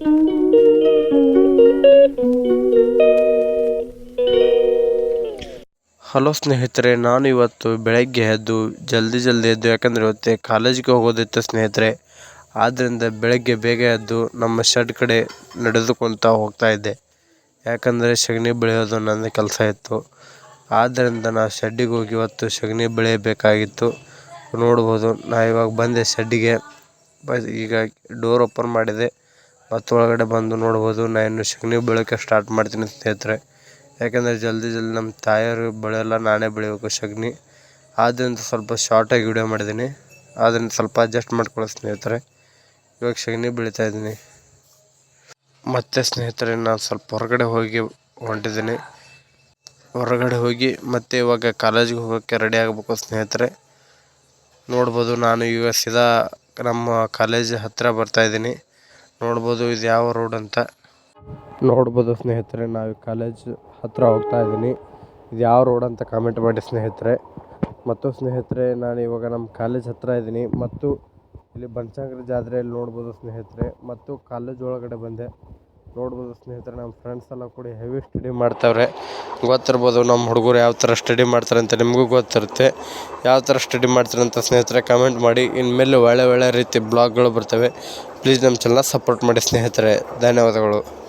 Hello ಸ್ನೇಹಿತರೆ ನಾನು ಇವತ್ತು ಬೆಳಗ್ಗೆ ಎದ್ದು ಜಲ್ದಿ ಜಲ್ದಿ ಎದ್ದು, ಯಾಕಂದರೆ ಇವತ್ತೆ ಕಾಲೇಜಿಗೆ ಹೋಗೋದಿತ್ತು ಸ್ನೇಹಿತರೆ. ಆದ್ದರಿಂದ ಬೆಳಗ್ಗೆ ಬೇಗ ಎದ್ದು ನಮ್ಮ ಶೆಡ್ ಕಡೆ ನಡೆದುಕೊಳ್ತಾ ಹೋಗ್ತಾ ಇದ್ದೆ. ಯಾಕಂದರೆ ಸಗಣಿ ಬೆಳೆಯೋದು ನನ್ನ ಕೆಲಸ ಇತ್ತು. ಆದ್ದರಿಂದ ನಾನು ಶೆಡ್ಡಿಗೆ ಹೋಗಿ ಇವತ್ತು ಸಗಣಿ ಬೆಳೆಯಬೇಕಾಗಿತ್ತು. ನೋಡ್ಬೋದು, ನಾ ಇವಾಗ ಬಂದೆ ಶೆಡ್ಡಿಗೆ. ಬ ಈಗ ಡೋರ್ ಓಪನ್ ಮಾಡಿದೆ. ಮತ್ತು ಒಳಗಡೆ ಬಂದು ನೋಡ್ಬೋದು. ನಾ ಇನ್ನು ಸಗಣಿ ಬೆಳೆಯೋಕ್ಕೆ ಸ್ಟಾರ್ಟ್ ಮಾಡ್ತೀನಿ ಸ್ನೇಹಿತರೆ ಯಾಕಂದರೆ ಜಲ್ದಿ ಜಲ್ದಿ ನಮ್ಮ ತಾಯಿಯವರು ಬೆಳೆಯಲ್ಲ ನಾನೇ ಬೆಳಿಬೇಕು ಸಗಣಿ ಆದ್ದರಿಂದ ಸ್ವಲ್ಪ ಶಾರ್ಟಾಗಿ ವಿಡಿಯೋ ಮಾಡಿದ್ದೀನಿ. ಆದ್ದರಿಂದ ಸ್ವಲ್ಪ ಅಡ್ಜಸ್ಟ್ ಮಾಡ್ಕೊಳ್ಳಿ ಸ್ನೇಹಿತರೆ. ಇವಾಗ ಸಗಣಿ ಬೆಳಿತಾ ಇದ್ದೀನಿ. ಮತ್ತು ಸ್ನೇಹಿತರೆ, ನಾನು ಸ್ವಲ್ಪ ಹೊರಗಡೆ ಹೋಗಿ ಹೊಂಟಿದ್ದೀನಿ. ಹೊರಗಡೆ ಹೋಗಿ ಮತ್ತೆ ಇವಾಗ ಕಾಲೇಜಿಗೆ ಹೋಗೋಕ್ಕೆ ರೆಡಿ ಆಗಬೇಕು ಸ್ನೇಹಿತರೆ. ನೋಡ್ಬೋದು, ನಾನು ಈಗ ಸೀದಾ ನಮ್ಮ ಕಾಲೇಜ್ ಹತ್ತಿರ ಬರ್ತಾ ಇದ್ದೀನಿ. ನೋಡ್ಬೋದು ಇದು ಯಾವ ರೋಡ್ ಅಂತ. ನೋಡ್ಬೋದು ಸ್ನೇಹಿತರೆ ನಾವು ಕಾಲೇಜ್ ಹತ್ತಿರ ಹೋಗ್ತಾ ಇದ್ದೀನಿ. ಇದು ಯಾವ ರೋಡ್ ಅಂತ ಕಾಮೆಂಟ್ ಮಾಡಿ ಸ್ನೇಹಿತರೆ. ಮತ್ತು ಸ್ನೇಹಿತರೆ, ನಾನು ಇವಾಗ ನಮ್ಮ ಕಾಲೇಜ್ ಹತ್ತಿರ ಇದ್ದೀನಿ. ಮತ್ತು ಇಲ್ಲಿ ಬನಶಂಕರಿ ಜಾತ್ರೆಯಲ್ಲಿ ನೋಡ್ಬೋದು ಸ್ನೇಹಿತರೆ. ಮತ್ತು ಕಾಲೇಜ್ ಒಳಗಡೆ ಬಂದೆ. ನೋಡ್ಬೋದು ಸ್ನೇಹಿತರೆ, ನಮ್ಮ ಫ್ರೆಂಡ್ಸ್ ಎಲ್ಲ ಕೂಡಿ ಹೆವಿ ಸ್ಟಡಿ ಮಾಡ್ತಾವ್ರೆ. ಗೊತ್ತಿರ್ಬೋದು ನಮ್ಮ ಹುಡುಗರು ಯಾವ ಥರ ಸ್ಟಡಿ ಮಾಡ್ತಾರೆ ಅಂತ ನಿಮಗೂ ಗೊತ್ತಿರುತ್ತೆ. ಯಾವ ಥರ ಸ್ಟಡಿ ಮಾಡ್ತಾರೆ ಅಂತ ಸ್ನೇಹಿತರೆ ಕಮೆಂಟ್ ಮಾಡಿ. ಇನ್ಮೇಲೆ ಒಳ್ಳೆ ಒಳ್ಳೆ ರೀತಿ ಬ್ಲಾಗ್ಗಳು ಬರ್ತವೆ. ಪ್ಲೀಸ್ ನಮ್ಮ ಚಾನಲ್ ಸಪೋರ್ಟ್ ಮಾಡಿ ಸ್ನೇಹಿತರೆ. ಧನ್ಯವಾದಗಳು.